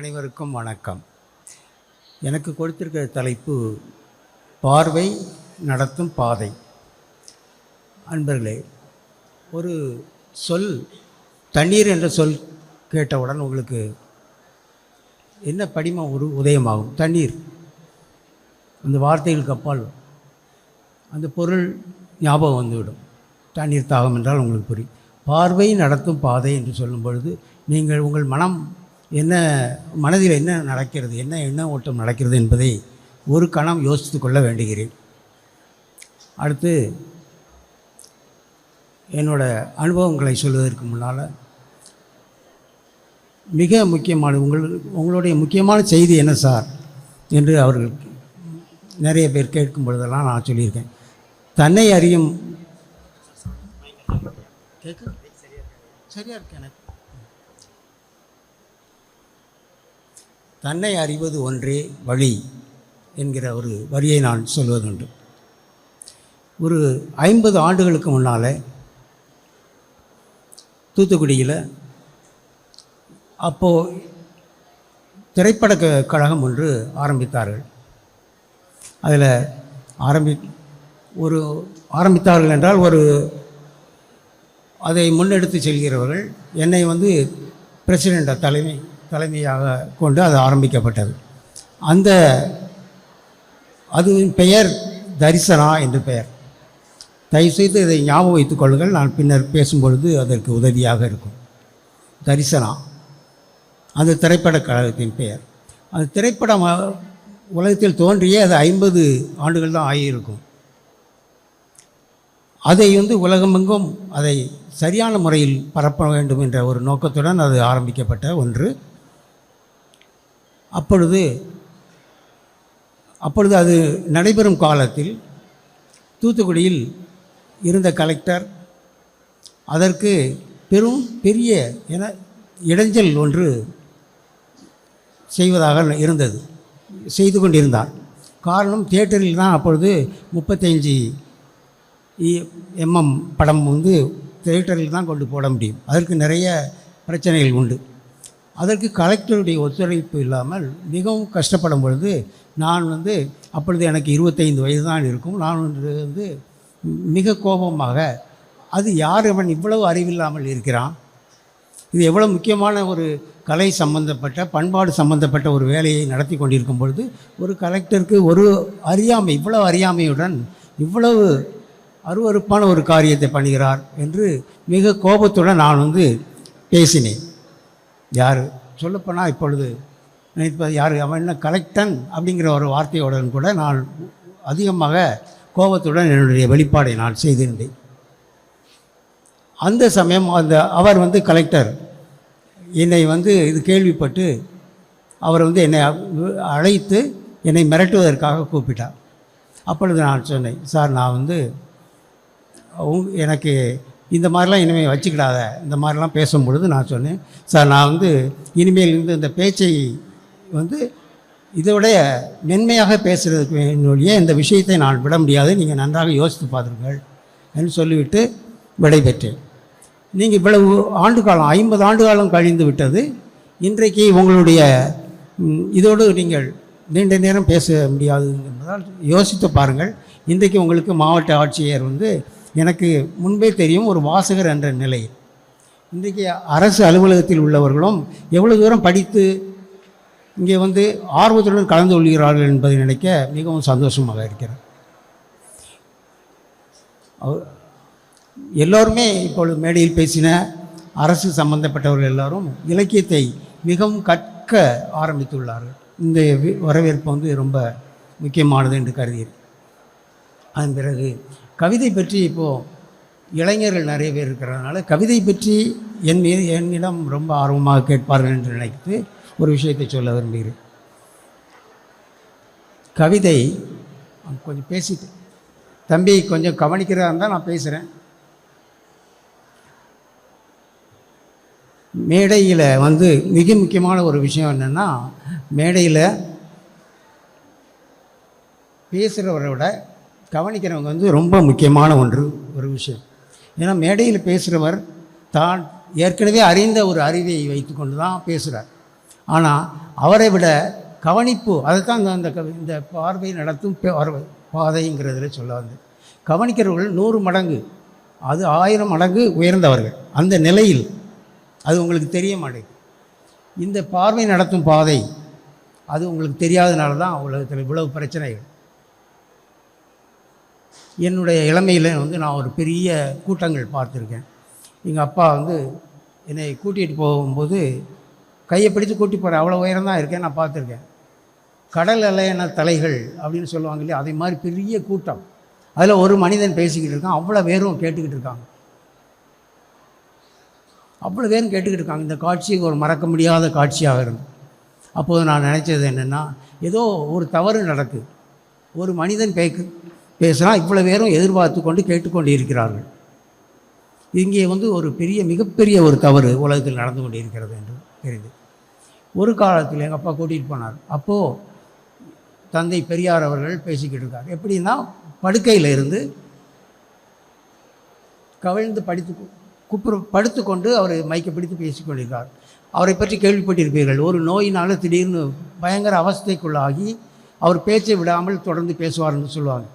அனைவருக்கும் வணக்கம். எனக்கு கொடுத்திருக்கிற தலைப்பு பார்வை நடத்தும் பாதை. அன்பர்களே ஒரு சொல் தண்ணீர் என்ற சொல் கேட்டவுடன் உங்களுக்கு என்ன படிமம் ஒரு உதயமாகும்? தண்ணீர். அந்த வார்த்தைகளுக்கு அப்பால் அந்த பொருள் ஞாபகம் வந்துவிடும். தண்ணீர் தாகம் என்றால் உங்களுக்கு புரியும். பார்வை நடத்தும் பாதை என்று சொல்லும் பொழுது நீங்கள் உங்கள் மனம் என்ன மனதில் என்ன நடக்கிறது என்ன எண்ண ஓட்டம் நடக்கிறது என்பதை ஒரு கணம் யோசித்து கொள்ள வேண்டுகிறேன். அடுத்து என்னோட அனுபவங்களை சொல்வதற்கு முன்னால் மிக முக்கியமான உங்கள் உங்களுடைய முக்கியமான செய்தி என்ன சார்? என்று அவர்கள் நிறைய பேர் கேட்கும் பொழுதெல்லாம் நான் சொல்லியிருக்கேன். தன்னை அறியும் கேட்க சரியா இருக்கு எனக்கு. தன்னை அறிவது ஒன்றே வழி என்கிற ஒரு வரியை நான் சொல்வதுண்டு. ஒரு ஐம்பது ஆண்டுகளுக்கு முன்னால் தூத்துக்குடியில் அப்போது திரைப்பட கழகம் ஒன்று ஆரம்பித்தார்கள். அதில் ஆரம்பி ஒரு ஆரம்பித்தார்கள் என்றால் ஒரு அதை முன்னெடுத்து செல்கிறவர்கள் என்னை வந்து பிரசிடெண்ட தலைமை தலைமையாக கொண்டு அது ஆரம்பிக்கப்பட்டது. அந்த அதுவின் பெயர் தரிசனா என்று பெயர். தயவுசெய்து இதை ஞாபகம் வைத்துக் கொள்ளுங்கள். நான் பின்னர் பேசும்பொழுது அதற்கு உதவியாக இருக்கும். தரிசனா. அந்த திரைப்படக் கழகத்தின் பெயர். அந்த திரைப்படம் உலகத்தில் தோன்றியே அது ஐம்பது ஆண்டுகள் தான் ஆகியிருக்கும். அதை வந்து உலகமெங்கும் அதை சரியான முறையில் பரப்ப வேண்டும் என்ற ஒரு நோக்கத்துடன் அது ஆரம்பிக்கப்பட்ட ஒன்று. அப்பொழுது அப்பொழுது அது நடைபெறும் காலத்தில் தூத்துக்குடியில் இருந்த கலெக்டர் அதற்கு பெரும் பெரிய என இடைஞ்சல் ஒன்று செய்வதாக இருந்தது செய்து கொண்டிருந்தார். காரணம் தியேட்டரில் தான் அப்பொழுது முப்பத்தஞ்சு எம்எம் படம் வந்து தியேட்டரில் தான் கொண்டு போட முடியும். அதற்கு நிறைய பிரச்சனைகள் உண்டு. அதற்கு கலெக்டருடைய ஒத்துழைப்பு இல்லாமல் மிகவும் கஷ்டப்படும் பொழுது நான் வந்து அப்பொழுது எனக்கு இருபத்தைந்து வயது தான் இருக்கும். நான் வந்து மிக கோபமாக அது யார் அவன் இவ்வளவு அறிவில்லாமல் இருக்கிறான்? இது எவ்வளோ முக்கியமான ஒரு கலை சம்பந்தப்பட்ட பண்பாடு சம்பந்தப்பட்ட ஒரு வேலையை நடத்தி கொண்டிருக்கும் பொழுது ஒரு கலெக்டருக்கு ஒரு அறியாமை இவ்வளவு அறியாமையுடன் இவ்வளவு அருவருப்பான ஒரு காரியத்தை பண்ணுகிறார் என்று மிக கோபத்துடன் நான் வந்து பேசினேன். யார்? சொல்லப்போனால் இப்பொழுது நினைப்பது யார்? அவன் என்ன கலெக்டன் அப்படிங்கிற ஒரு வார்த்தையுடன் கூட நான் அதிகமாக கோபத்துடன் என்னுடைய வெளிப்பாடை நான் செய்திருந்தேன். அந்த சமயம் அந்த அவர் வந்து கலெக்டர். என்னை வந்து இது கேள்விப்பட்டு அவர் வந்து என்னை அழைத்து என்னை மிரட்டுவதற்காக கூப்பிட்டார். அப்பொழுது நான் சொன்னேன் சார் நான் வந்து உங்- எனக்கு இந்த மாதிரிலாம் இனிமேல் வச்சுக்கிடாத. இந்த மாதிரிலாம் பேசும் பொழுது நான் சொன்னேன் சார் நான் வந்து இனிமேல் இருந்து இந்த பேச்சை வந்து இதோடைய மென்மையாக பேசுகிறதுக்கு என்னுடைய இந்த விஷயத்தை நான் விட முடியாது. நீங்கள் நன்றாக யோசித்து பாருங்கள் என்று சொல்லிவிட்டு விடைபெற்றேன். நீங்கள் இவ்வளவு ஆண்டு காலம் ஐம்பது ஆண்டு காலம் கழிந்து விட்டது. இன்றைக்கு உங்களுடைய இதோடு நீங்கள் நீண்ட நேரம் பேச முடியாது என்பதால் யோசித்து பாருங்கள். இன்றைக்கு உங்களுக்கு மாவட்ட ஆட்சியர் வந்து எனக்கு முன்பே தெரியும் ஒரு வாசகர் என்ற நிலையில் இன்றைக்கு அரசு அலுவலகத்தில் உள்ளவர்களும் எவ்வளவு தூரம் படித்து இங்கே வந்து ஆர்வத்துடன் கலந்து கொள்கிறார்கள் என்பதை நினைக்க மிகவும் சந்தோஷமாக இருக்கிறார் அவர் எல்லோருமே இப்பொழுது மேடையில் பேசின அரசு சம்பந்தப்பட்டவர்கள் எல்லாரும் இலக்கியத்தை மிகவும் கற்க ஆரம்பித்துள்ளார்கள். இந்த வி- வரவேற்பு வந்து ரொம்ப முக்கியமானது என்று கருதுகிறேன் அதன் பிறகு கவிதை பற்றி இப்போது இளைஞர்கள் நிறைய பேர் இருக்கிறதுனால கவிதை பற்றி என் மீது என்னிடம் ரொம்ப ஆர்வமாக கேட்பார்கள் என்று நினைத்து ஒரு விஷயத்தை சொல்ல விரும்புகிறேன். கவிதை கொஞ்சம் பேசிட்டேன். தம்பி கொஞ்சம் கவனிக்கிறதா இருந்தால் நான் பேசுகிறேன் மேடையில் வந்து மிக முக்கியமான ஒரு விஷயம் என்னென்னா மேடையில் பேசுகிறவரை விட கவனிக்கிறவங்க வந்து ரொம்ப முக்கியமான ஒன்று ஒரு விஷயம். ஏன்னா மேடையில் பேசுகிறவர் தான் ஏற்கனவே அறிந்த ஒரு அறிவை வைத்துக்கொண்டு தான் பேசுகிறார் ஆனால் அவரை விட கவனிப்பு அதைத்தான் அந்த இந்த இந்த பார்வை நடத்தும் பார்வை பாதைங்கிறதுல சொல்ல வந்து கவனிக்கிறவர்கள் நூறு மடங்கு அது ஆயிரம் மடங்கு உயர்ந்தவர்கள். அந்த நிலையில் அது உங்களுக்கு தெரிய மாட்டேங்குது. இந்த பார்வை நடத்தும் பாதை அது உங்களுக்கு தெரியாதனால தான் உலகத்தில் இவ்வளவு பிரச்சனைகள். என்னுடைய இளமையில் வந்து நான் ஒரு பெரிய கூட்டங்கள் பார்த்துருக்கேன். எங்கள் அப்பா வந்து என்னை கூட்டிகிட்டு போகும்போது கையை பிடித்து கூட்டி போகிற அவ்வளோ உயரம் தான் இருக்கேன் நான் பார்த்துருக்கேன். கடல் அலையன தலைகள் அப்படின்னு சொல்லுவாங்க இல்லையா அதே மாதிரி பெரிய கூட்டம். அதில் ஒரு மனிதன் பேசிக்கிட்டு இருக்கான் அவ்வளோ பேரும் கேட்டுக்கிட்டு இருக்காங்க. அவ்வளோ பேரும் கேட்டுக்கிட்டு இருக்காங்க. இந்த காட்சி ஒரு மறக்க முடியாத காட்சியாக இருந்தது. அப்போது நான் நினச்சது என்னென்னா ஏதோ ஒரு தவறு நடக்குது. ஒரு மனிதன் பேக்கு பேசுனா இவ்வளோ பேரும் எதிர்பார்த்து கொண்டு கேட்டுக்கொண்டு இருக்கிறார்கள் இங்கே வந்து ஒரு பெரிய மிகப்பெரிய ஒரு தவறு உலகத்தில் நடந்து கொண்டு இருக்கிறது என்று தெரியுது ஒரு காலத்தில் எங்கள் அப்பா கூட்டிகிட்டு போனார். அப்போது தந்தை பெரியார் அவர்கள் பேசிக்கிட்டு இருக்கார். எப்படின்னா படுக்கையில் இருந்து கவிழ்ந்து படித்து குப்புற படுத்துக்கொண்டு அவர் மைக்கை பிடித்து பேசிக்கொண்டிருக்கார் அவரை பற்றி கேள்விப்பட்டிருப்பீர்கள். ஒரு நோயினால் திடீர்னு பயங்கர அவஸ்தைக்குள்ளாகி அவர் பேச்சை விடாமல் தொடர்ந்து பேசுவார்னு சொல்லுவாங்க.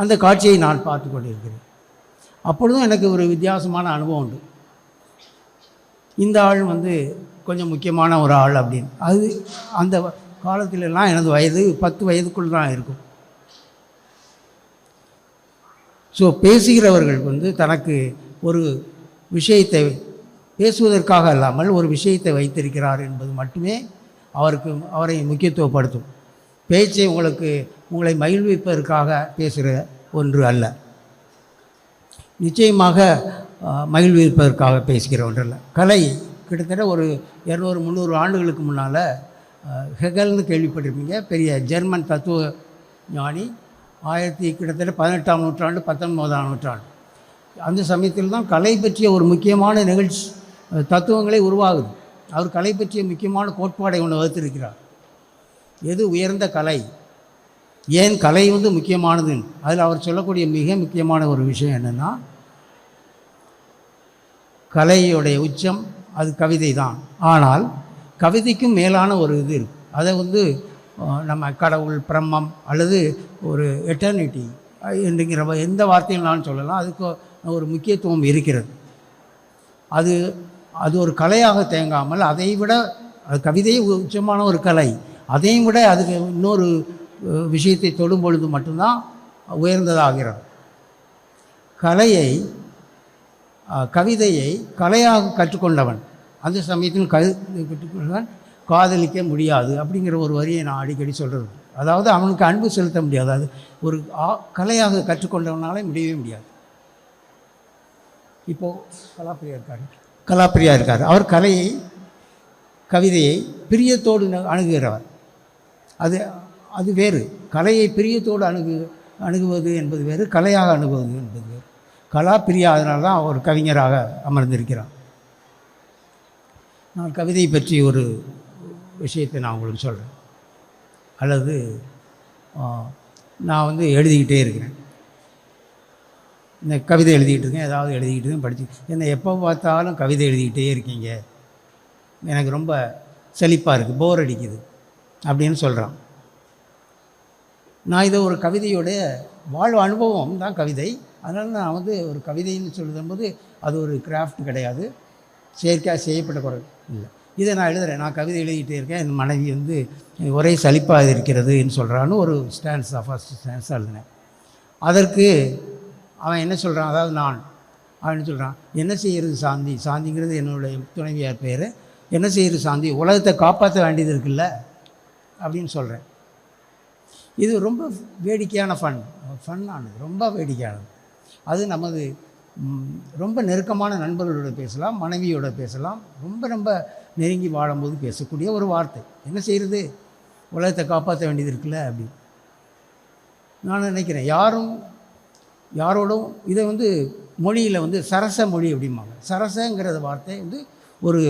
அந்த காட்சியை நான் பார்த்து கொண்டிருக்கிறேன். அப்பொழுதும் எனக்கு ஒரு வித்தியாசமான அனுபவம் உண்டு. இந்த ஆள் வந்து கொஞ்சம் முக்கியமான ஒரு ஆள் அப்படின்னு. அது அந்த காலத்திலெல்லாம் எனது வயது பத்து வயதுக்குள் தான் இருக்கும். ஸோ பேசுகிறவர்கள் வந்து தனக்கு ஒரு விஷயத்தை பேசுவதற்காக அல்லாமல் ஒரு விஷயத்தை வைத்திருக்கிறார் என்பது மட்டுமே அவருக்கு அவரை முக்கியத்துவப்படுத்தும். பேச்சை உங்களுக்கு உங்களை மகிழ்விப்பதற்காக பேசுகிற ஒன்று அல்ல. நிச்சயமாக மகிழ்விப்பதற்காக பேசுகிற ஒன்றல்ல கலை கிட்டத்தட்ட ஒரு இரநூறு முந்நூறு ஆண்டுகளுக்கு முன்னால் ஹெகல்னு கேள்விப்பட்டிருப்பீங்க. பெரிய ஜெர்மன் தத்துவ ஞானி ஆயிரத்தி கிட்டத்தட்ட பதினெட்டாம் நூற்றாண்டு பத்தொன்பதாம் நூற்றாண்டு. அந்த சமயத்தில் தான் கலை பற்றிய ஒரு முக்கியமான நிகழ்ச்சி தத்துவங்களை தத்துவங்களே உருவாகுது. அவர் கலை பற்றிய முக்கியமான கோட்பாடை ஒன்று வகுத்திருக்கிறார். எது உயர்ந்த கலை? ஏன் கலை வந்து முக்கியமானது? அதில் அவர் சொல்லக்கூடிய மிக முக்கியமான ஒரு விஷயம் என்னென்னா கலையுடைய உச்சம் அது கவிதை தான். ஆனால் கவிதைக்கும் மேலான ஒரு இது இருக்குது அதை வந்து நம்ம கடவுள் பிரம்மம் அல்லது ஒரு எட்டர்னிட்டி என்றுங்கிற எந்த எந்த வார்த்தையினாலும் சொல்லலாம். அதுக்கு ஒரு முக்கியத்துவம் இருக்கிறது. அது அது ஒரு கலையாக தேங்காமல் அதை விட அது கவிதையே உச்சமான ஒரு கலை. அதையும் விட அதுக்கு இன்னொரு விஷயத்தை தொடும் பொழுது மட்டும்தான் உயர்ந்ததாகிறது. கலையை கவிதையை கலையாக கற்றுக்கொண்டவன். அந்த சமயத்தில் கரு கற்றுக்கொண்டவன் காதலிக்க முடியாது அப்படிங்கிற ஒரு வரியை நான் அடிக்கடி சொல்கிறது அதாவது அவனுக்கு அன்பு செலுத்த முடியாது. அது ஒரு ஆ- கலையாக கற்றுக்கொண்டவனாலே முடியவே முடியாது. இப்போது கலாப்பிரியா இருக்கார். கலாப்பிரியா இருக்கார். அவர் கலையை கவிதையை பிரியத்தோடு அணுகுகிறவர். அது அது வேறு. கலையை பிரியத்தோடு அணுகு அணுகுவது என்பது வேறு கலையாக அணுகுவது என்பது வேறு. கலா பிரியாதனால தான் அவர் கவிஞராக அமர்ந்திருக்கிறார். நான் கவிதை பற்றி ஒரு விஷயத்தை நான் உங்களுக்கு சொல்கிறேன் அல்லது நான் வந்து எழுதிக்கிட்டே இருக்கிறேன். இந்த கவிதை எழுதிக்கிட்டு இருக்கேன் ஏதாவது எழுதிக்கிட்டு இருக்கேன் படிச்சு. என்னை எப்போ பார்த்தாலும் கவிதை எழுதிக்கிட்டே இருக்கீங்க. எனக்கு ரொம்ப செழிப்பாக இருக்குது போர் அடிக்குது. அப்படின்னு சொல்கிறான் நான் இதை ஒரு கவிதையோடைய வாழ்வு அனுபவம் தான் கவிதை. அதனால் நான் வந்து ஒரு கவிதைன்னு சொல்லும்போது அது ஒரு கிராஃப்ட் கிடையாது. செயற்கையாக செய்யப்பட்ட குரல் இல்லை. இதை நான் எழுதுகிறேன் நான் கவிதை எழுதிக்கிட்டே இருக்கேன். என் மனைவி வந்து ஒரே சலிப்பாக இருக்கிறதுன்னு சொல்கிறான்னு ஒரு ஸ்டான்ஸ் ஃபஸ்ட் ஸ்டான்ஸாக எழுதினேன். அதற்கு அவன் என்ன சொல்கிறான் அதாவது நான். அப்படின்னு சொல்கிறான் என்ன செய்கிறது சாந்தி? சாந்திங்கிறது என்னுடைய துணைவியார் பேர். என்ன செய்கிறது சாந்தி? உலகத்தை காப்பாற்ற வேண்டியது இருக்குல்ல. அப்படின்னு சொல்கிறேன் இது ரொம்ப வேடிக்கையான ஃபன் ஃபன்னானது ரொம்ப வேடிக்கையானது. அது நமது ரொம்ப நெருக்கமான நண்பர்களோட பேசலாம் மனைவியோட பேசலாம். ரொம்ப ரொம்ப நெருங்கி வாழும்போது பேசக்கூடிய ஒரு வார்த்தை. என்ன செய்கிறது உலகத்தை காப்பாற்ற வேண்டியது இருக்குல்ல அப்படின்னு. நான் நினைக்கிறேன் யாரும் யாரோடும் இதை வந்து மொழியில் வந்து சரச மொழி அப்படிம்பாங்க. சரசங்கிறத வார்த்தை வந்து ஒரு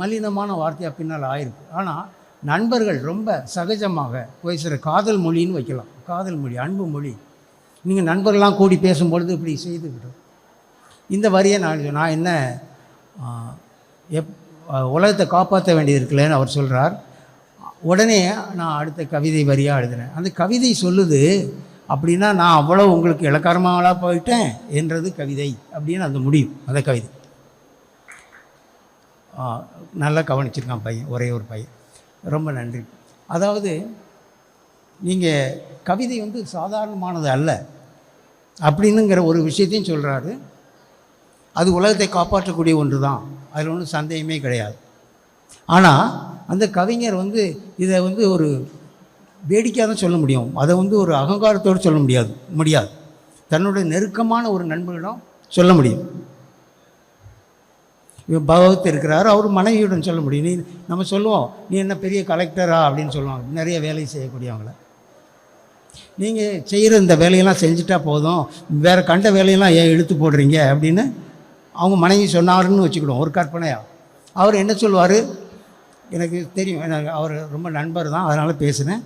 மலினமான வார்த்தையாக பின்னால் ஆயிருக்கு. ஆனால் நண்பர்கள் ரொம்ப சகஜமாக பேசுகிற காதல் மொழின்னு வைக்கலாம். காதல் மொழி அன்பு மொழி. நீங்கள் நண்பர்கள்லாம் கூடி பேசும்பொழுது இப்படி செய்துக்கிட்டோம் இந்த வரியை நான் நான் என்ன எப் உலகத்தை காப்பாற்ற வேண்டியது இருக்குல்லன்னு அவர் சொல்கிறார் உடனே நான் அடுத்த கவிதை வரியாக எழுதுனேன் அந்த கவிதை சொல்லுது அப்படின்னா நான் அவ்வளோ உங்களுக்கு இலக்காரமாகலாம் போயிட்டேன் என்றது கவிதை அப்படின்னு அந்த முடியும் அந்த கவிதை. நல்லா கவனிச்சிருக்கான் பையன் ஒரே ஒரு பையன். ரொம்ப நன்றி. அதாவது நீங்கள் கவிதை வந்து சாதாரணமானது அல்ல. அப்படின்னுங்கிற ஒரு விஷயத்தையும் சொல்கிறாரு அது உலகத்தை காப்பாற்றக்கூடிய ஒன்று தான் அதில் ஒன்றும் சந்தேகமே கிடையாது. ஆனால் அந்த கவிஞர் வந்து இதை வந்து ஒரு வேடிக்கையாக தான் சொல்ல முடியும். அதை வந்து ஒரு அகங்காரத்தோடு சொல்ல முடியாது முடியாது. தன்னுடைய நெருக்கமான ஒரு நண்பரிடம் சொல்ல முடியும். பகவத் இருக்கிறார் அவர் மனைவியுடன் சொல்ல முடியும். நீ நம்ம சொல்லுவோம் நீ என்ன பெரிய கலெக்டரா அப்படின்னு சொல்லுவாங்க. நிறைய வேலை செய்யக்கூடியவங்கள. நீங்கள் செய்கிற இந்த வேலையெல்லாம் செஞ்சுட்டா போதும். வேறு கண்ட வேலையெல்லாம் ஏன் இழுத்து போடுறீங்க அப்படின்னு அவங்க மனைவி சொன்னாருன்னு வச்சுக்கிடுவோம் ஒரு கற்பனையாக அவர் என்ன சொல்லுவார்? எனக்கு தெரியும் எனக்கு அவர் ரொம்ப நண்பர் தான் அதனால் பேசினேன்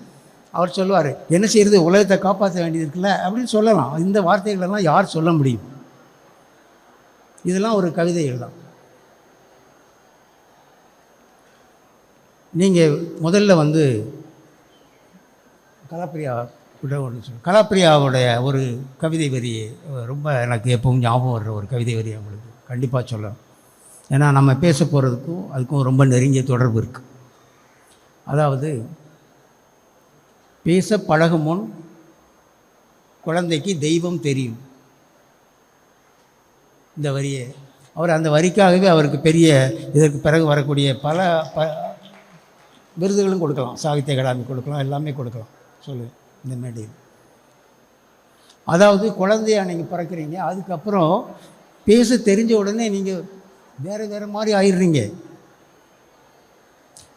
அவர் சொல்லுவார் என்ன செய்கிறது உலகத்தை காப்பாற்ற வேண்டியது இருக்குல்ல? அப்படின்னு சொல்லலாம். இந்த வார்த்தைகளெல்லாம் யார் சொல்ல முடியும்? இதெல்லாம் ஒரு கவிதைகள் தான் நீங்கள் முதல்ல வந்து கலாப்பிரியா கூட ஒன்று சொல்லு கலாப்பிரியாவுடைய ஒரு கவிதை வரி ரொம்ப எனக்கு எப்பவும் ஞாபகம் வர்ற ஒரு கவிதை வரி அவங்களுக்கு. கண்டிப்பாக சொல்லணும். ஏன்னா நம்ம பேச போகிறதுக்கும் அதுக்கும் ரொம்ப நெருங்கிய தொடர்பு இருக்குது அதாவது பேச பழகும் முன் குழந்தைக்கு தெய்வம் தெரியும். இந்த வரியை. அவர் அந்த வரிக்காகவே அவருக்கு பெரிய இதற்கு பிறகு வரக்கூடிய பல ப விருதுகளும் கொடுக்கலாம். சாகித்ய அகாடமி கொடுக்கலாம். எல்லாமே கொடுக்கலாம். சொல்லு இந்த மேடையில். அதாவது குழந்தையா நீங்கள் பிறக்கிறீங்க. அதுக்கப்புறம் பேச தெரிஞ்ச உடனே நீங்கள் வேறு வேறு மாதிரி ஆயிடுறீங்க.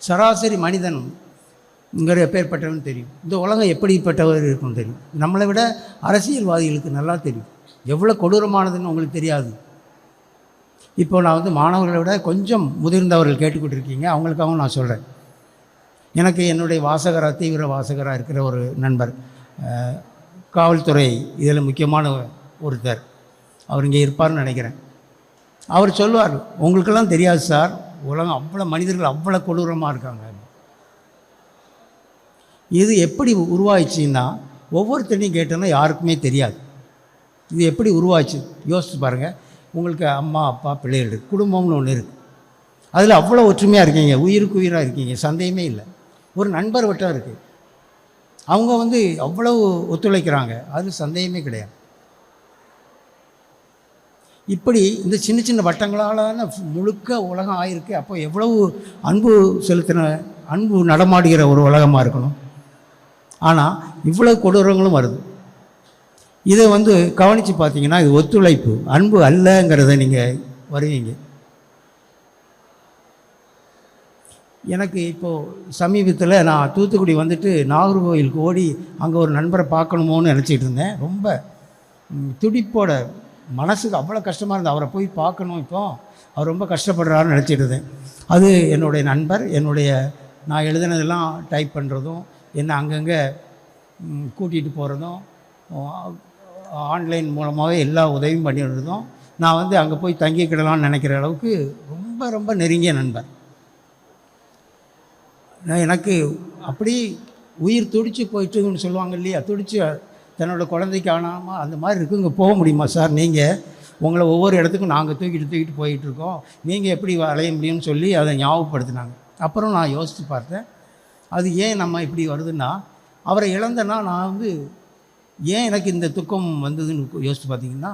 சராசரி மனிதன் இங்கிற எப்பேற்பட்டவன் தெரியும். இந்த உலகம் எப்படிப்பட்டவர் இருக்கும்னு தெரியும். நம்மளை விட அரசியல்வாதிகளுக்கு நல்லா தெரியும். எவ்வளோ கொடூரமானதுன்னு உங்களுக்கு தெரியாது. இப்போ நான் வந்து மாணவர்களை விட கொஞ்சம் முதிர்ந்தவர்கள் கேட்டுக்கிட்டு அவங்களுக்காகவும் நான் சொல்கிறேன் எனக்கு என்னுடைய வாசகராக தீவிர வாசகராக இருக்கிற ஒரு நண்பர் காவல்துறை இதில் முக்கியமான ஒருத்தர். அவர் இங்கே இருப்பார்னு நினைக்கிறேன். அவர் சொல்லுவார் உங்களுக்கெல்லாம் தெரியாது சார் உலகம் அவ்வளோ மனிதர்கள் அவ்வளோ கொடூரமாக இருக்காங்க. இது எப்படி உருவாயிடுச்சின்னா ஒவ்வொருத்தரையும் கேட்டோன்னா யாருக்குமே தெரியாது. இது எப்படி உருவாச்சு? யோசித்து பாருங்கள் உங்களுக்கு அம்மா அப்பா பிள்ளைகள் இருக்குது குடும்பம்னு ஒன்று இருக்குது அதில் அவ்வளோ ஒற்றுமையாக இருக்கீங்க உயிருக்கு உயிராக இருக்கீங்க சந்தேகமே இல்லை. ஒரு நண்பர் வட்டம் இருக்குது அவங்க வந்து அவ்வளவு ஒத்துழைக்கிறாங்க. அது சந்தேகமே கிடையாது. இப்படி இந்த சின்ன சின்ன வட்டங்களாலான முழுக்க உலகம் ஆயிருக்கு. அப்போ எவ்வளவு அன்பு செலுத்தின அன்பு நடமாடுகிற ஒரு உலகமாக இருக்கணும்? ஆனால் இவ்வளவு கொடூரங்களும் வருது. இதை வந்து கவனித்து பார்த்தீங்கன்னா இது ஒத்துழைப்பு. அன்பு அல்லங்கிறத நீங்கள் வருவீங்க. எனக்கு இப்போது சமீபத்தில் நான் தூத்துக்குடி வந்துட்டு நாகர்கோவிலுக்கு ஓடி அங்கே ஒரு நண்பரை பார்க்கணுமோன்னு நினச்சிட்டு இருந்தேன். ரொம்ப துடிப்போட மனசுக்கு அவ்வளோ கஷ்டமாக இருந்தது. அவரை போய் பார்க்கணும் இப்போ. அவர் ரொம்ப கஷ்டப்படுறாருன்னு நினச்சிட்டு இருந்தேன். அது என்னுடைய நண்பர் என்னுடைய நான் எழுதினதெல்லாம் டைப் பண்ணுறதும் என்னை அங்கங்கே கூட்டிகிட்டு போகிறதும் ஆன்லைன் மூலமாகவே எல்லா உதவியும் பண்ணிடுறதும் நான் வந்து அங்கே போய் தங்கிக்கிடலாம்னு நினைக்கிற அளவுக்கு ரொம்ப ரொம்ப நெருங்கிய நண்பர். நான் எனக்கு அப்படி உயிர் துடிச்சு போயிட்டுன்னு சொல்லுவாங்க இல்லையா? துடிச்சு தன்னோட குழந்தைக்கு ஆனாமல் அந்த மாதிரி இருக்கு இங்கே போக முடியுமா சார் நீங்கள் உங்களை ஒவ்வொரு இடத்துக்கும் நாங்கள் தூக்கிட்டு தூக்கிட்டு போயிட்டுருக்கோம். நீங்கள் எப்படி அலைய முடியும்னு சொல்லி அதை ஞாபகப்படுத்தினாங்க. அப்புறம் நான் யோசித்து பார்த்தேன். அது ஏன் நம்ம இப்படி வருதுன்னா அவரை இழந்தேன்னா நான் வந்து ஏன் எனக்கு இந்த துக்கம் வந்ததுன்னு யோசித்து பார்த்தீங்கன்னா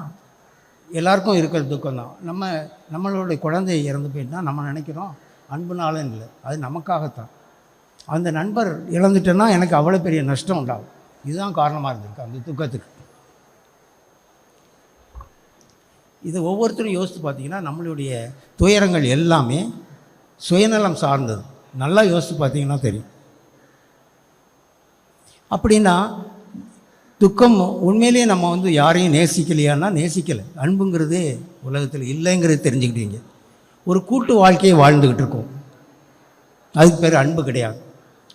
எல்லாருக்கும் இருக்கிற துக்கம் தான். நம்ம நம்மளுடைய குழந்தை இறந்து போயிட்டுனா நம்ம நினைக்கிறோம் அன்புனாலும் இல்லை. அது நமக்காகத்தான். அந்த நண்பர் இழந்துட்டேன்னா எனக்கு அவ்வளோ பெரிய நஷ்டம் உண்டாகும். இதுதான் காரணமாக இருந்திருக்கு அந்த துக்கத்துக்கு. இது ஒவ்வொருத்தரும் யோசித்து பார்த்தீங்கன்னா நம்மளுடைய துயரங்கள் எல்லாமே சுயநலம் சார்ந்தது. நல்லா யோசித்து பார்த்தீங்கன்னா தெரியும். அப்படின்னா துக்கம் உண்மையிலேயே நம்ம வந்து யாரையும் நேசிக்கலையான்னா நேசிக்கலை. அன்புங்கிறதே உலகத்தில் இல்லைங்கிறது தெரிஞ்சுக்கிட்டீங்க. ஒரு கூட்டு வாழ்க்கையை வாழ்ந்துக்கிட்டு இருக்கோம். அதுக்கு பேர் அன்பு கிடையாது.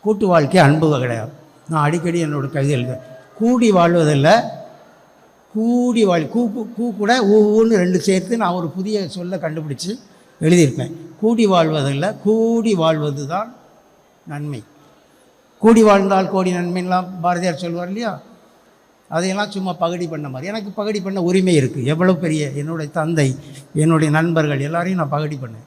கூட்டு வாழ்க்கை அன்பு கிடையாது. நான் அடிக்கடி என்னோட கவிதை எழுதுவேன். கூடி வாழ்வதில்லை கூடி வாழ் கூ கூ கூட ஊன்னு ரெண்டு சேர்த்து நான் ஒரு புதிய சொல்லை கண்டுபிடிச்சி எழுதியிருப்பேன். கூடி வாழ்வதில்லை கூடி வாழ்வது தான் நன்மை. கூடி வாழ்ந்தால் கோடி நன்மைலாம் பாரதியார் சொல்வார் இல்லையா? அதையெல்லாம் சும்மா பகடி பண்ண மாதிரி. எனக்கு பகடி பண்ண உரிமை இருக்குது எவ்வளோ பெரிய என்னுடைய தந்தை என்னுடைய நண்பர்கள் எல்லாரையும் நான் பகடி பண்ணேன்.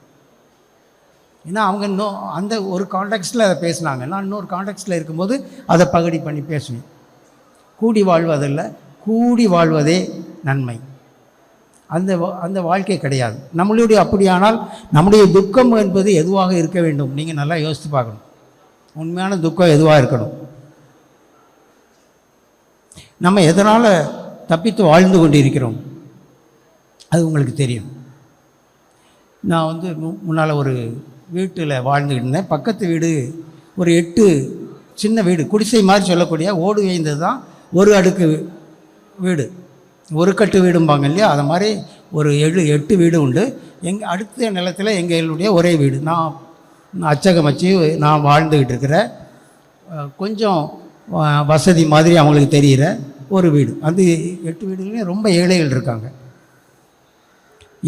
ஏன்னா அவங்க இன்னும் அந்த ஒரு கான்டெக்ஸ்டில் அதை பேசினாங்க. நான் இன்னொரு கான்டெக்ஸ்டில் இருக்கும்போது அதை பகடி பண்ணி பேசுவேன். கூடி வாழ்வதில்லை கூடி வாழ்வதே நன்மை. அந்த வா- அந்த வாழ்க்கை கிடையாது. நம்மளுடைய அப்படியானால் நம்முடைய துக்கம் என்பது எதுவாக இருக்க வேண்டும்? நீங்கள் நல்லா யோசித்து பார்க்கணும். உண்மையான துக்கம் எதுவாக இருக்கணும்? நம்ம எதனால் தப்பித்து வாழ்ந்து கொண்டிருக்கிறோம்? அது உங்களுக்கு தெரியும். நான் வந்து முன்னால் ஒரு வீட்டில் வாழ்ந்துக்கிட்டு இருந்தேன் பக்கத்து வீடு ஒரு எட்டு சின்ன வீடு குடிசை மாதிரி சொல்லக்கூடிய ஓடு வேய்ந்தது தான் ஒரு அடுக்கு வீடு. ஒரு கட்டு வீடும்பாங்க இல்லையா? அது மாதிரி ஒரு ஏழு எட்டு வீடு உண்டு. எங்கள் அடுத்த நிலத்தில் எங்களுடைய ஒரே வீடு. நான் நான் அச்சகம் வச்சு நான் வாழ்ந்துக்கிட்டு இருக்கிறேன் கொஞ்சம் வசதி மாதிரி அவங்களுக்கு தெரிகிற ஒரு வீடு. அந்த எட்டு வீடுகளையும் ரொம்ப ஏழைகள் இருக்காங்க.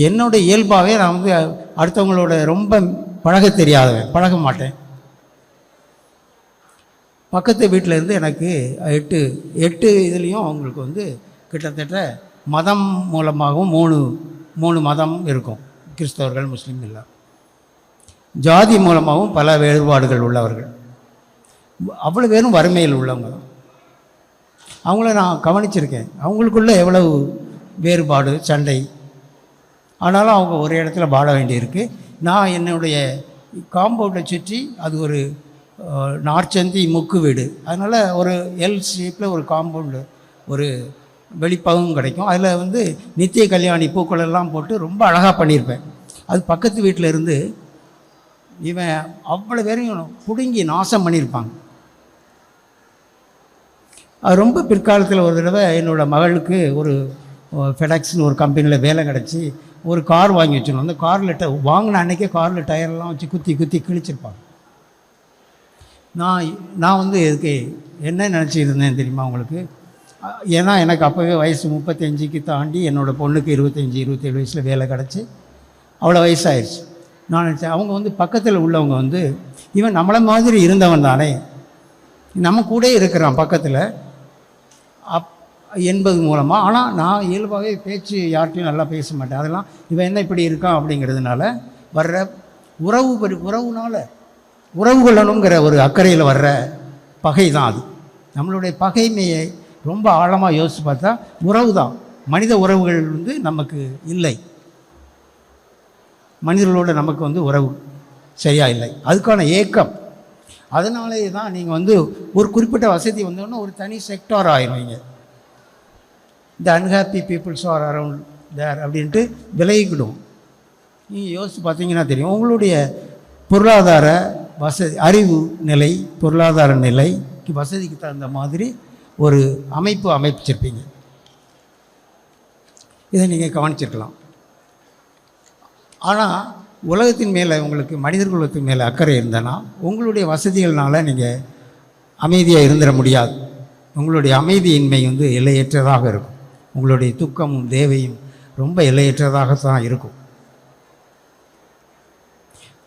என்னோட இயல்பாகவே நான் வந்து அடுத்தவங்களோட ரொம்ப பழக தெரியாதவன் பழக மாட்டேன். பக்கத்து வீட்டில் இருந்து எனக்கு எட்டு எட்டு இதுலேயும் அவங்களுக்கு வந்து கிட்டத்தட்ட மதம் மூலமாகவும் மூணு மூணு மதம் இருக்கும். கிறிஸ்தவர்கள் முஸ்லீம் எல்லாம். ஜாதி மூலமாகவும் பல வேறுபாடுகள் உள்ளவர்கள். அவ்வளோ பேரும் வறுமையில் உள்ளவங்க. தான் அவங்கள நான் கவனிச்சிருக்கேன். அவங்களுக்குள்ள எவ்வளவு வேறுபாடு சண்டை. ஆனாலும் அவங்க ஒரு இடத்துல வாழ வேண்டியிருக்கு. நான் என்னுடைய காம்பவுண்டை சுற்றி அது ஒரு நார்ச்சந்தி முக்கு வீடு. அதனால் ஒரு எல் ஷேப்பில் ஒரு காம்பவுண்டு ஒரு வெளிப்பகம் கிடைக்கும். அதில் வந்து நித்திய கல்யாணி பூக்கள் எல்லாம் போட்டு ரொம்ப அழகாக பண்ணியிருப்பேன். அது பக்கத்து வீட்டில் இருந்து இவன் அவ்வளோ பேரையும் பிடுங்கி நாசம் பண்ணியிருப்பாங்க. அது ரொம்ப பிற்காலத்தில் ஒரு தடவை என்னோடய மகளுக்கு ஒரு ஃபெடாக்ஸ்னு ஒரு கம்பெனியில் வேலை கிடச்சி ஒரு கார் வாங்கி வச்சிடணும் அந்த காரில் ட வாங்கின அன்றைக்கே காரில் டயர்லாம் வச்சு குத்தி குத்தி கிழிச்சிருப்பாங்க. நான் நான் வந்து இதுக்கு என்ன நினச்சிருந்தேன் இருந்தேன் தெரியுமா உங்களுக்கு? ஏன்னா எனக்கு அப்போவே வயசு முப்பத்தஞ்சுக்கு தாண்டி என்னோடய பொண்ணுக்கு இருபத்தஞ்சி இருபத்தேழு வயசில் வேலை கிடச்சி. அவ்வளோ வயசாகிடுச்சு நான் நினச்சேன் அவங்க வந்து பக்கத்தில் உள்ளவங்க வந்து இவன் நம்மளை மாதிரி இருந்தவன் தானே. நம்ம கூட இருக்கிறான் பக்கத்தில். என்பது மூலமாக ஆனால் நான் இயல்பாகவே பேச்சு யார்கிட்டையும் நல்லா பேச மாட்டேன். அதெல்லாம் இவன் என்ன இப்படி இருக்கான் அப்படிங்கிறதுனால வர்ற உறவு பரி உறவுனால் உறவு கொள்ளணுங்கிற ஒரு அக்கறையில் வர்ற பகை தான் அது. நம்மளுடைய பகைமையை ரொம்ப ஆழமாக யோசித்து பார்த்தா உறவு தான் மனித உறவுகள் வந்து நமக்கு இல்லை. மனிதர்களோட நமக்கு வந்து உறவு சரியாக இல்லை. அதுக்கான ஏக்கம். அதனாலே தான் நீங்கள் வந்து ஒரு குறிப்பிட்ட வசதி வந்தோன்னா ஒரு தனி செக்டார் ஆயிடுவீங்க. The unhappy peoples are around there அப்படின்ட்டு விலகிக்கிடும். நீங்கள் யோசித்து பார்த்தீங்கன்னா தெரியும். உங்களுடைய பொருளாதார வசதி அறிவு நிலை பொருளாதார நிலைக்கு வசதிக்கு தகுந்த மாதிரி ஒரு அமைப்பு அமைச்சிருப்பீங்க. இதை நீங்கள் கவனிச்சிருக்கலாம். ஆனால் உலகத்தின் மேலே உங்களுக்கு மனிதர் குலத்தின் மேலே அக்கறை இருந்தனா உங்களுடைய வசதிகள்னால நீங்கள் அமைதியாக இருந்துட முடியாது. உங்களுடைய அமைதியின்மை வந்து எல்லையற்றதாக இருக்கும். உங்களுடைய துக்கமும் தேவையும் ரொம்ப எல்லையற்றதாகத்தான் இருக்கும்.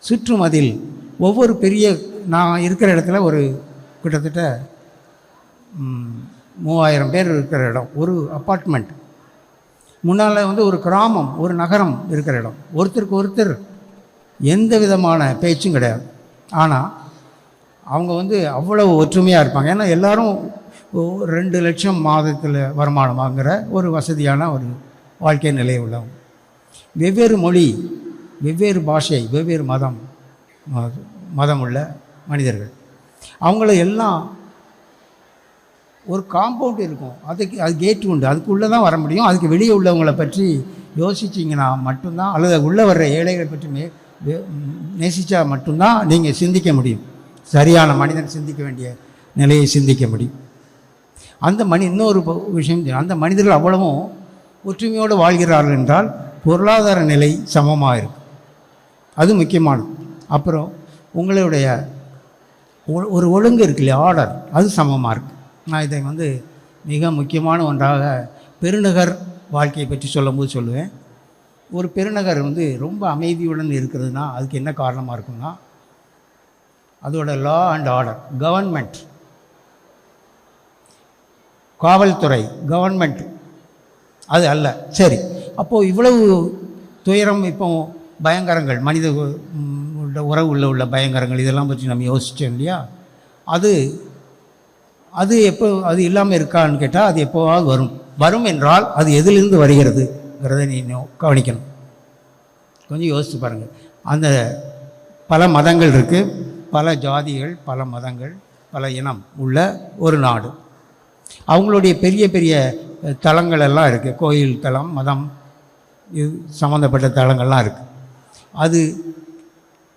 சுற்றும் அதில் ஒவ்வொரு பெரிய நான் இருக்கிற இடத்துல ஒரு கிட்டத்தட்ட மூவாயிரம் பேர் இருக்கிற இடம். ஒரு அப்பார்ட்மெண்ட் முன்னால் வந்து ஒரு கிராமம் ஒரு நகரம் இருக்கிற இடம். ஒருத்தருக்கு ஒருத்தர் எந்த விதமான பேச்சும் கிடையாது. ஆனால் அவங்க வந்து அவ்வளவு ஒற்றுமையாக இருப்பாங்க. ஏன்னா எல்லோரும் ரெண்டு லட்சம் மாதத்தில் வருமானம் வாங்குகிற ஒரு வசதியான ஒரு வாழ்க்கை நிலை உள்ளவங்க வெவ்வேறு மொழி வெவ்வேறு பாஷை வெவ்வேறு மதம் மதம் உள்ள மனிதர்கள். அவங்கள எல்லாம் ஒரு காம்பவுண்ட் இருக்கும். அதுக்கு அது கேட் உண்டு. அதுக்குள்ளே தான் வர முடியும். அதுக்கு வெளியே உள்ளவங்களை பற்றி யோசிச்சிங்கன்னா மட்டும்தான் அல்லது உள்ளே வர்ற ஏழைகளை பற்றி மே வே- மட்டும்தான் நீங்கள் சிந்திக்க முடியும். சரியான மனிதன் சிந்திக்க வேண்டிய நிலையை சிந்திக்க முடியும். அந்த மனி இன்னொரு விஷயம் அந்த மனிதர்கள் அவ்வளவும் ஒற்றுமையோடு வாழ்கிறார்கள் என்றால் பொருளாதார நிலை சமமாக இருக்கும் அது முக்கியமானது. அப்புறம் உங்களுடைய ஒ- ஒரு ஒழுங்கு இருக்கு இல்லையா? ஆர்டர் அது சமமாக இருக்குது நான் இதை வந்து மிக முக்கியமான ஒன்றாக பெருநகர் வாழ்க்கையை பற்றி சொல்லும்போது சொல்லுவேன். ஒரு பெருநகர் வந்து ரொம்ப அமைதியுடன் இருக்கிறதுனா அதுக்கு என்ன காரணமாக இருக்குன்னா அதோட லா அண்ட் ஆர்டர் கவர்மெண்ட் காவல்துறை கவர்மெண்ட் அது அல்ல. சரி. அப்போது இவ்வளவு துயரம் இப்போ பயங்கரங்கள் மனித உள்ள உறவு உள்ள உள்ள பயங்கரங்கள் இதெல்லாம் பற்றி நம்ம யோசித்தோம் இல்லையா? அது அது எப்போ அது இல்லாமல் இருக்கான்னு கேட்டால் அது எப்போவாவது வரும். வரும் என்றால் அது எதிலிருந்து வருகிறதுங்கிறத நீ கவனிக்கணும். கொஞ்சம் யோசித்து பாருங்கள் அந்த பல மதங்கள் இருக்குது பல ஜாதிகள் பல மதங்கள் பல இனம் உள்ள ஒரு நாடு. அவங்களுடைய பெரிய பெரிய தலங்களெல்லாம் தலங்கள் எல்லாம் இருக்குது கோயில் தலம் மதம் இது சம்மந்தப்பட்ட தலங்கள்லாம் இருக்குது அது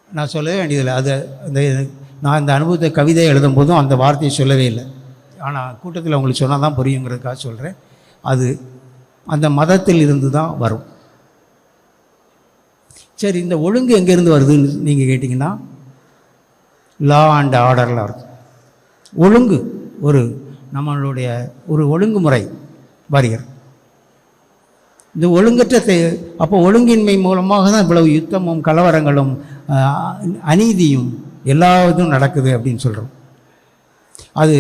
நான் சொல்லவே வேண்டியதில்லை. அது அந்த நான் இந்த அனுபவத்தை கவிதை எழுதும் போதும் அந்த வார்த்தையை சொல்லவே இல்லை. ஆனால் கூட்டத்தில் அவங்களுக்கு சொன்னால் தான் புரியுங்கிறதுக்காக சொல்கிறேன் அது அந்த மதத்தில் இருந்து தான் வரும். சரி இந்த ஒழுங்கு எங்கேருந்து வருதுன்னு நீங்கள் கேட்டிங்கன்னா லா அண்ட் ஆர்டரில் வருது. ஒழுங்கு ஒரு நம்மளுடைய ஒரு ஒழுங்குமுறை வருகிறது இந்த ஒழுங்கற்ற அப்போ ஒழுங்கின்மை மூலமாக தான் இவ்வளவு யுத்தமும் கலவரங்களும் அநீதியும் எல்லா இதுவும் நடக்குது அப்படின்னு சொல்கிறோம் அது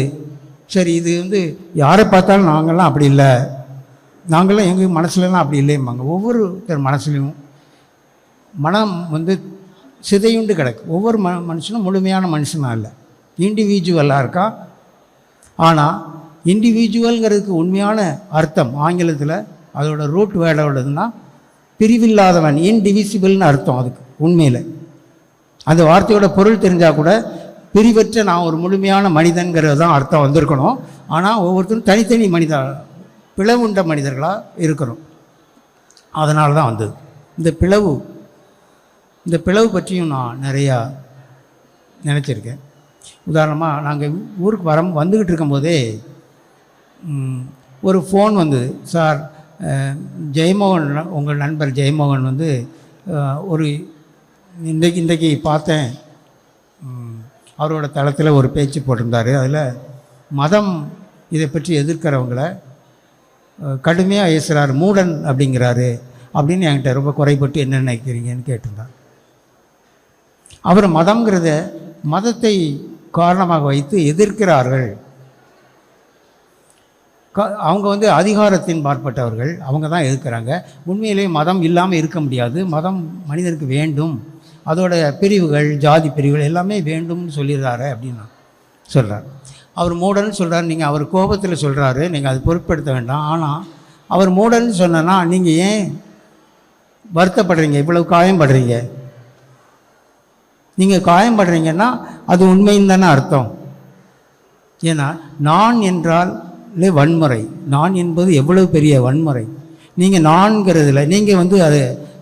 சரி இது வந்து யாரை பார்த்தாலும் நாங்கள்லாம் அப்படி இல்லை. நாங்களாம் எங்கள் மனசுலலாம் அப்படி இல்லைம்பாங்க. ஒவ்வொருத்தர் மனசுலையும் மனம் வந்து சிதையுண்டு கிடக்கு. ஒவ்வொரு ம மனுஷனும் முழுமையான மனுஷனாக இல்லை. இண்டிவிஜுவலாக இருக்கா? ஆனால் இண்டிவிஜுவல்ங்கிறதுக்கு உண்மையான அர்த்தம் ஆங்கிலத்தில் அதோட ரூட் வேர்டோடதுன்னா பிரிவில்லாதவன் இன்டிவிசிபிள்னு அர்த்தம் அதுக்கு உண்மையில். அந்த வார்த்தையோட பொருள் தெரிஞ்சால் கூட பிரிவற்ற நான் ஒரு முழுமையான மனிதன்கிறது தான் அர்த்தம் வந்திருக்கணும். ஆனால் ஒவ்வொருத்தரும் தனித்தனி மனித பிளவுண்ட மனிதர்களாக இருக்கிறோம் அதனால தான் வந்தது. இந்த பிளவு இந்த பிளவு பற்றியும் நான் நிறையா நினச்சிருக்கேன். உதாரணமாக நாங்கள் ஊருக்கு வர வந்துக்கிட்டு இருக்கும்போதே ஒரு ஃபோன் வந்தது. சார் ஜெயமோகன் உங்கள் நண்பர் ஜெயமோகன் வந்து ஒரு இன்றைக்கு இன்றைக்கு பார்த்தேன். அவரோட தளத்தில் ஒரு பேச்சு போட்டிருந்தார். அதில் மதம் இதை பற்றி எதிர்க்கிறவங்கள கடுமையாக பேசுகிறார் மூடன் அப்படிங்கிறாரு அப்படின்னு என்கிட்ட ரொம்ப குறைபட்டு என்ன நினைக்கிறீங்கன்னு கேட்டிருந்தார் அவர் மதம்ங்கிறத மதத்தை காரணமாக வைத்து எதிர்க்கிறார்கள். க- அவங்க வந்து அதிகாரத்தின் பார்ப்பட்டவர்கள் அவங்க தான் எதிர்க்கிறாங்க. உண்மையிலேயே மதம் இல்லாமல் இருக்க முடியாது. மதம் மனிதனுக்கு வேண்டும். அதோட பிரிவுகள் ஜாதி பிரிவுகள் எல்லாமே வேண்டும்னு சொல்லிடுறாரு அப்படின்னு சொல்கிறார் அவர் மூடன்னு சொல்கிறார் நீங்கள் அவர் கோபத்தில் சொல்கிறாரு நீங்கள் அது பொருட்படுத்த வேண்டாம். ஆனால் அவர் மூடன்னு சொன்னனா நீங்கள் ஏன் வருத்தப்படுறீங்க? இவ்வளவு காயப்படுறீங்க நீங்கள் காயப்படுறீங்கன்னா அது உண்மைன்னு தானே அர்த்தம். ஏன்னா நான் என்றால் வன்முறை. நான் என்பது எவ்வளவு பெரிய வன்முறை. நீங்கள் நான்கிறதுல நீங்கள் வந்து அதை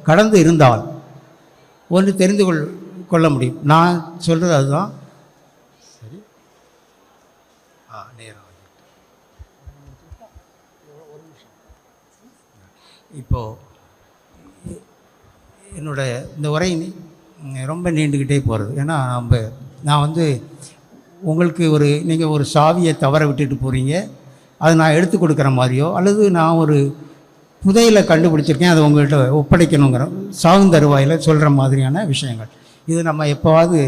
கடந்து இருந்தால் ஒன்று தெரிந்து கொள் கொள்ள முடியும். நான் சொல்கிறது அதுதான். சரி. ஆ நேரம் இப்போது என்னோட இந்த உரை ரொம்ப நீண்டுக்கிட்டே போகிறது ஏன்னா நம்ம நான் வந்து உங்களுக்கு ஒரு நீங்கள் ஒரு சாவியை தவற விட்டுட்டு போகிறீங்க அதை நான் எடுத்து கொடுக்குற மாதிரியோ அல்லது நான் ஒரு புதையில கண்டுபிடிச்சிருக்கேன் அதை உங்கள்கிட்ட ஒப்படைக்கணுங்கிற சாகுந்தருவாயில் சொல்கிற மாதிரியான விஷயங்கள். இது நம்ம எப்போவாவது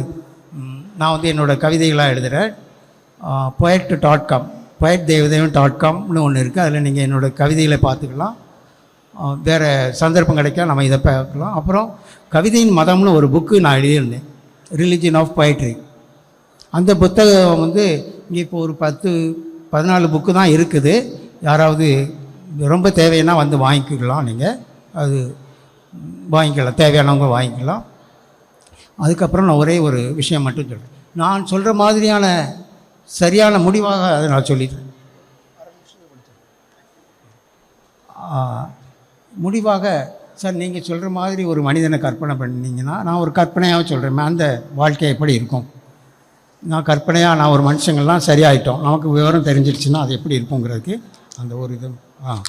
நான் வந்து என்னோடய கவிதைகளாக எழுதுகிறேன் poet dot com poet Devadevan dot காம்னு ஒன்று இருக்குது அதில் நீங்கள் என்னோடய கவிதைகளை பார்த்துக்கலாம். வேறு சந்தர்ப்பம் கிடைக்கா நம்ம இதை பார்க்கலாம். அப்புறம் கவிதையின் மதம்னு ஒரு புக்கு நான் எழுதியிருந்தேன். Religion of poetry. அந்த புத்தகம் வந்து இங்கே இப்போ ஒரு பத்து பதினாலு புக்கு தான் இருக்குது. யாராவது ரொம்ப தேவைன்னா வந்து வாங்கிக்கலாம் நீங்கள் அது வாங்கிக்கலாம். தேவையானவங்க வாங்கிக்கலாம். அதுக்கப்புறம் நான் ஒரே ஒரு விஷயம் மட்டும் சொல்கிறேன் நான் சொல்கிற மாதிரியான சரியான முடிவாக அதை நான் சொல்லிடுறேன். முடிவாக சார் நீங்கள் சொல்கிற மாதிரி ஒரு மனிதனை கற்பனை பண்ணிங்கன்னா நான் ஒரு கற்பனையாக சொல்கிறேன் அந்த வாழ்க்கை எப்படி இருக்கும்? நான் கற்பனையாக நான் ஒரு மனுஷங்கள்லாம் சரியாயிட்டோம். நமக்கு விவரம் தெரிஞ்சிருச்சுன்னா அது எப்படி இருக்குங்கிறதுக்கு அந்த ஒரு இது. ஆ.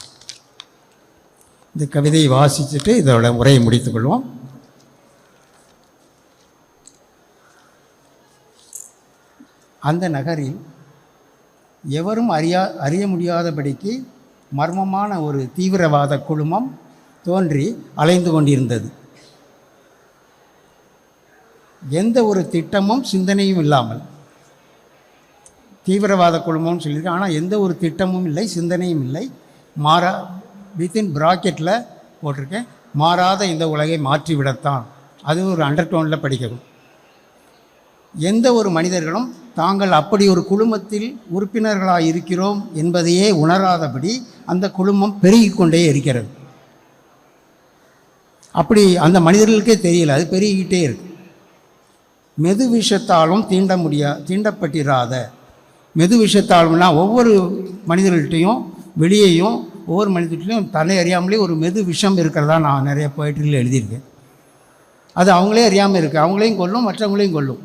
இந்த கவிதையை வாசிச்சுட்டு இதோட உரையை முடித்துக்கொள்வோம் அந்த நகரில் எவரும் அறியா அறிய முடியாதபடிக்கு மர்மமான ஒரு தீவிரவாத குழுமம் தோன்றி அலைந்து கொண்டிருந்தது. எந்த ஒரு திட்டமும் சிந்தனையும் இல்லாமல் தீவிரவாத குழுமம்னு சொல்லியிருக்கேன் ஆனால் எந்த ஒரு திட்டமும் இல்லை சிந்தனையும் இல்லை. மாறா வித்தின் ப்ராக்கெட்டில் போட்டிருக்கேன். மாறாத இந்த உலகை மாற்றிவிடத்தான். அது ஒரு அண்டர்டோனில் படிக்கணும் எந்த ஒரு மனிதர்களும் தாங்கள் அப்படி ஒரு குழுமத்தில் உறுப்பினர்களாக இருக்கிறோம் என்பதையே உணராதபடி அந்த குழுமம் பெருகிக்கொண்டே இருக்கிறது. அப்படி அந்த மனிதர்களுக்கே தெரியல. அது பெருகிக்கிட்டே இருக்கு. மெது விஷத்தாலும் தீண்ட முடியா தீண்டப்பட்டிராத. மெது விஷத்தாலும்னா ஒவ்வொரு மனிதர்கள்ட்டையும் வெளியேயும் ஒவ்வொரு மனிதர்களையும் தன்னை அறியாமலே ஒரு மெது விஷம் இருக்கிறதா நான் நிறைய போயிட்டுகளில் எழுதியிருக்கேன். அது அவங்களே அறியாமல் இருக்குது அவங்களையும் கொல்லும் மற்றவங்களையும் கொல்லும்.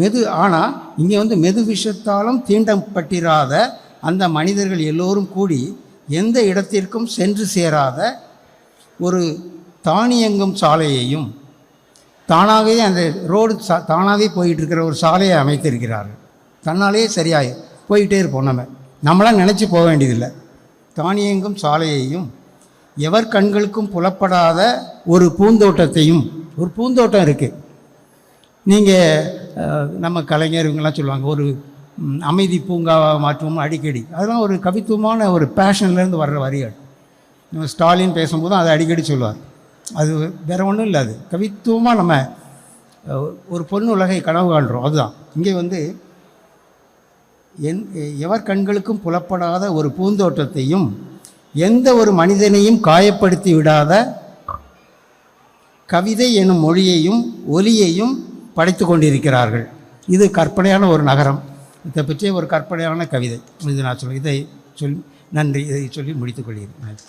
மெது ஆனால் இங்கே வந்து மெது விஷத்தாலும் தீண்டப்பட்டிராத அந்த மனிதர்கள் எல்லோரும் கூடி எந்த இடத்திற்கும் சென்று சேராத ஒரு தானியங்கும் சாலையையும் தானாகவே அந்த ரோடு சா தானாகவே போயிட்டுருக்கிற ஒரு சாலையை அமைத்திருக்கிறார்கள். தன்னாலேயே சரியாய் போயிட்டே இருப்போம் நம்ம. நம்மளாம் நினச்சி போக வேண்டியதில்லை. தானியங்கும் சாலையையும் எவர் கண்களுக்கும் புலப்படாத ஒரு பூந்தோட்டத்தையும் ஒரு பூந்தோட்டம் இருக்குது நீங்கள் நம்ம கலைஞர் இவங்கெல்லாம் சொல்லுவாங்க ஒரு அமைதி பூங்காவாக மாற்றுவோம் அடிக்கடி. அதெல்லாம் ஒரு கவித்துவமான ஒரு பேஷன்லேருந்து வர்ற வரிகள். நம்ம ஸ்டாலின் பேசும்போதும் அதை அடிக்கடி சொல்லுவார். அது வேறு ஒன்றும் இல்லை அது. கவித்துவமாக நம்ம ஒரு பொண்ணு உலகை கனவு காண்றோம். அதுதான். இங்கே வந்து என் எவர் கண்களுக்கும் புலப்படாத ஒரு பூந்தோட்டத்தையும் எந்த ஒரு மனிதனையும் காயப்படுத்தி விடாத கவிதை எனும் மொழியையும் ஒலியையும் படைத்து கொண்டிருக்கிறார்கள். இது கற்பனையான ஒரு நகரம். இதை பற்றிய ஒரு கற்பனையான கவிதை. இது நான் சொல்ல இதை சொல் நன்றி. இதை சொல்லி முடித்துக்கொள்கிறேன் நன்றி.